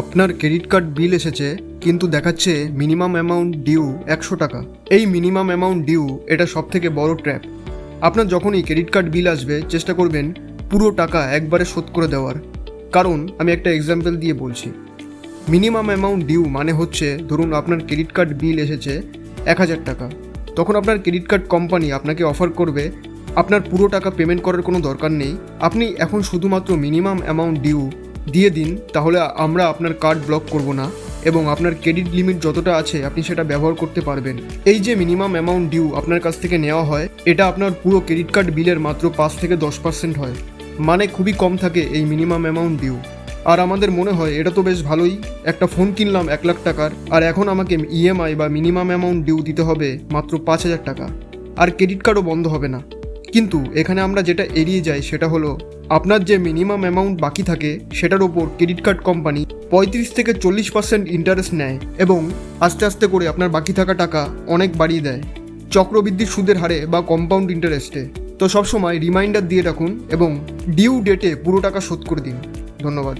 আপনার credit card বিল এসেছে, কিন্তু দেখাচ্ছে মিনিমাম অ্যামাউন্ট ডিউ একশো টাকা। এই মিনিমাম অ্যামাউন্ট ডিউ এটা সব থেকে বড় ট্র্যাপ। আপনার যখনই ক্রেডিট কার্ড বিল আসবে, চেষ্টা করবেন পুরো টাকা একবারে শোধ করে দেওয়ার। কারণ, আমি একটা এক্সাম্পল দিয়ে বলছি। মিনিমাম অ্যামাউন্ট ডিউ মানে হচ্ছে, ধরুন আপনার ক্রেডিট কার্ড বিল এসেছে এক হাজার টাকা। তখন আপনার ক্রেডিট কার্ড কোম্পানি আপনাকে অফার করবে, আপনার পুরো টাকা পেমেন্ট করার কোনো দরকার নেই। আপনি এখন শুধুমাত্র মিনিমাম অ্যামাউন্ট ডিউ দিয়ে দিন, তাহলে আমরা আপনার কার্ড ব্লক করব না এবং আপনার ক্রেডিট লিমিট যতটা আছে আপনি সেটা ব্যবহার করতে পারবেন। এই যে মিনিমাম অ্যামাউন্ট ডিউ আপনার কাছ থেকে নেওয়া হয়, এটা আপনার পুরো ক্রেডিট কার্ড বিলের মাত্র পাঁচ থেকে দশ পার্সেন্ট হয়। মানে খুবই কম থাকে এই মিনিমাম অ্যামাউন্ট ডিউ। আর আমাদের মনে হয় এটা তো বেশ ভালোই, একটা ফোন কিনলাম এক লাখ টাকার, আর এখন আমাকে ইএমআই বা মিনিমাম অ্যামাউন্ট ডিউ দিতে হবে মাত্র পাঁচ হাজার টাকা। আর ক্রেডিট কার্ডও বন্ধ হবে না। কিন্তু এখানে আমরা যেটা এড়িয়ে যাই সেটা হলো, আপনার যে মিনিমাম অ্যামাউন্ট বাকি থাকে সেটার ওপর ক্রেডিট কার্ড কোম্পানি পঁয়ত্রিশ থেকে চল্লিশ পার্সেন্ট ইন্টারেস্ট নেয় এবং আস্তে আস্তে করে আপনার বাকি থাকা টাকা অনেক বাড়িয়ে দেয়। চক্রবৃদ্ধির সুদের হারে বা কম্পাউন্ড ইন্টারেস্টে তো সবসময় রিমাইন্ডার দিয়ে রাখুন এবং ডিউ ডেটে পুরো টাকা শোধ করে দিন। ধন্যবাদ।